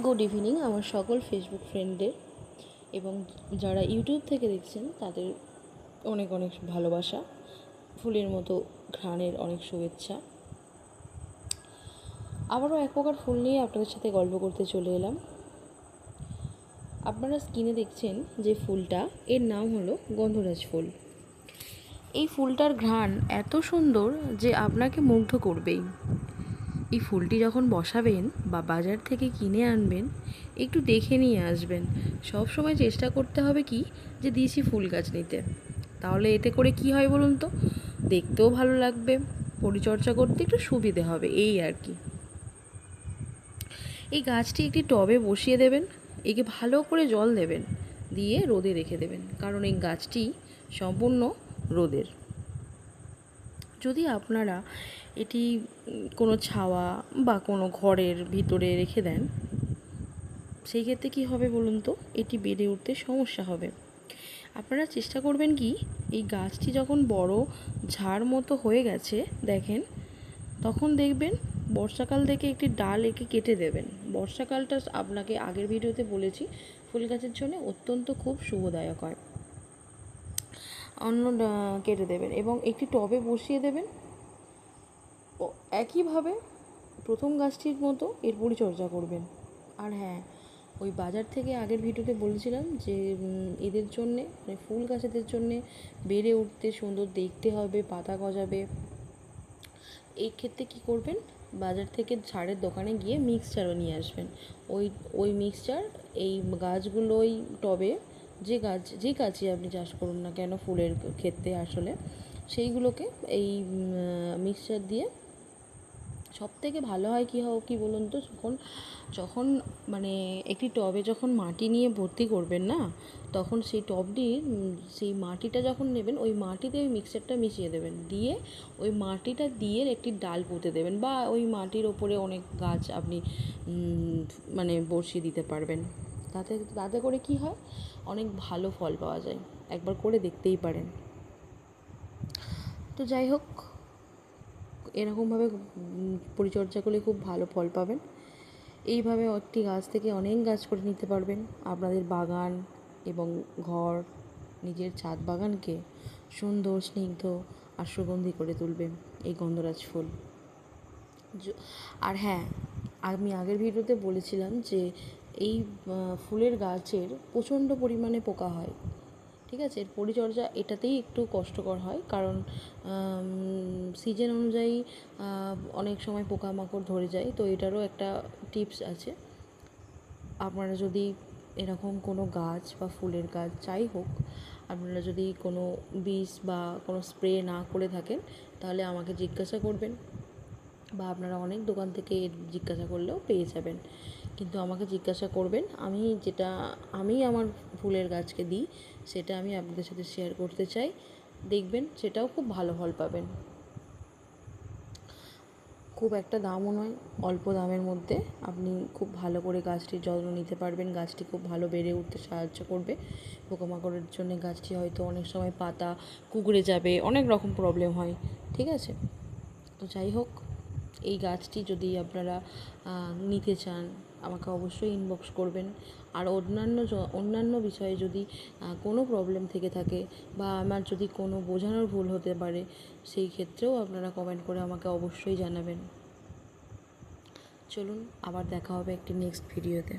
Good evening আমার সকল Facebook ফ্রেন্ডদের এবং যারা ইউটিউব থেকে দেখছেন, তাদের অনেক অনেক ভালোবাসা, ফুলের মতো ঘ্রাণের অনেক শুভেচ্ছা। আবারও এক প্রকার ফুল নিয়ে আপনাদের সাথে গল্প করতে চলে এলাম। আপনারা স্ক্রিনে দেখছেন যে ফুলটা, এর নাম হলো গন্ধরাজ ফুল। এই ফুলটার ঘ্রাণ এত সুন্দর যে আপনাকে মুগ্ধ করবেই। এই ফুলটি যখন বসাবেন বা বাজার থেকে কিনে আনবেন, একটু দেখে নিয়ে আসবেন। সব সময় চেষ্টা করতে হবে কি যে দিয়েছি ফুল গাছ নিতে। তাহলে এতে করে কি হয় বলুন তো? দেখতেও ভালো লাগবে, পরিচর্যা করতে একটু সুবিধে হবে, এই আর কি। এই গাছটি একটি টবে বসিয়ে দেবেন, একে ভালো করে জল দেবেন, দিয়ে রোদে রেখে দেবেন, কারণ এই গাছটি সম্পূর্ণ রোদের। যদি আপনারা এটি কোনো ছাওয়া বা কোনো ঘরের ভিতরে রেখে দেন। সেই ক্ষেত্রে কী হবে বলুন তো? এটি বেড়ে উঠতে সমস্যা হবে। আপনারা চেষ্টা করবেন কি, এই গাছটি যখন বড় ঝাড় মতো হয়ে গেছে, দেখেন, তখন দেখবেন বর্ষাকাল থেকে একটি ডাল একে কেটে দেবেন। বর্ষাকালটা আপনাকে আগের ভিডিওতে বলেছি, ফুল গাছের জন্য অত্যন্ত খুব শুভদায়ক হয়। অন্য কেটে দেবেন এবং একটি টবে বসিয়ে দেবেন। একইভাবে প্রথম গাছটির মতো এর পরিচর্যা করবেন। আর হ্যাঁ ওই বাজার থেকে আগের ভিডিওতে বলেছিলাম যে এদের জন্যে মানে ফুল গাছেদের জন্যে বেড়ে উঠতে সুন্দর দেখতে হবে, পাতা গজাবে। এই ক্ষেত্রে কী করবেন? বাজার থেকে ঝাড়ের দোকানে গিয়ে মিক্সচারও নিয়ে আসবেন। ওই ওই মিক্সচার এই গাছগুলো ওই টবে, যে গাছ, যে গাছই আপনি চাষ করুন না কেন ফুলের ক্ষেত্রে আসলে, সেইগুলোকে এই মিক্সচার দিয়ে সব থেকে ভালো হয় কী হোক কী বলুন তো? যখন যখন মানে একটি টবে যখন মাটি নিয়ে ভর্তি করবেন না, তখন সেই টবটির সেই মাটিটা যখন নেবেন, ওই মাটিতে ওই মিক্সারটা মিশিয়ে দেবেন। দিয়ে ওই মাটিটা দিয়ে একটি ডাল পুঁতে দেবেন বা ওই মাটির ওপরে অনেক গাছ আপনি মানে বসিয়ে দিতে পারবেন। তাতে তাতে করে কি হয়? অনেক ভালো ফল পাওয়া যায়। একবার করে দেখতেই পারেন। তো যাই হোক এরকমভাবে পরিচর্যা করলে খুব ভালো ফল পাবেন। এইভাবে একটি গাছ থেকে অনেক গাছ করে নিতে পারবেন। আপনাদের বাগান এবং ঘর, নিজের ছাদ বাগানকে সুন্দর, স্নিগ্ধ আর সুগন্ধি করে তুলবে এই গন্ধরাজ ফুল। আর হ্যাঁ আমি আগের ভিডিওতে বলেছিলাম যে এই ফুলের গাছের প্রচণ্ড পরিমাণে পোকা হয়। ঠিক আছে? এর পরিচর্যা এটাতেই একটু কষ্টকর হয়। কারণ সিজন অনুযায়ী অনেক সময় পোকামাকড় ধরে যায়, তো এটারও একটা টিপস আছে। আপনারা যদি এরকম কোনো গাছ বা ফুলের গাছ যাই হোক, আপনারা যদি কোনো বিষ বা কোনো স্প্রে না করে থাকেন, তাহলে আমাকে জিজ্ঞাসা করবেন বা আপনারা অনেক দোকান থেকে জিজ্ঞাসা করলেও পেয়ে যাবেন। কিন্তু আমাকে জিজ্ঞাসা করবেন, আমি যেটা, আমি আমার ফুলের গাছকে দিই, সেটা আমি আপনাদের সাথে শেয়ার করতে চাই। দেখবেন সেটাও খুব ভালো ফল পাবেন। খুব একটা দামও নয়, অল্প দামের মধ্যে। আপনি খুব ভালো করে গাছটির যত্ন নিতে পারবেন, গাছটি খুব ভালো বেড়ে উঠতে সাহায্য করবে। পোকামাকড়ের জন্য গাছটি হয়তো অনেক সময় পাতা কুকড়ে যাবে, অনেক রকম প্রবলেম হয়, ঠিক আছে? তো যাই হোক, এই গাছটি যদি আপনারা নিতে চান আমাকে অবশ্যই ইনবক্স করবেন। আর অন্যান্য অন্যান্য বিষয়ে যদি কোনো প্রবলেম থেকে থাকে বা আমার যদি কোনো বোঝানোর ভুল হতে পারে, সেই ক্ষেত্রেও আপনারা কমেন্ট করে আমাকে অবশ্যই জানাবেন। চলুন, আবার দেখা হবে একটি নেক্সট ভিডিওতে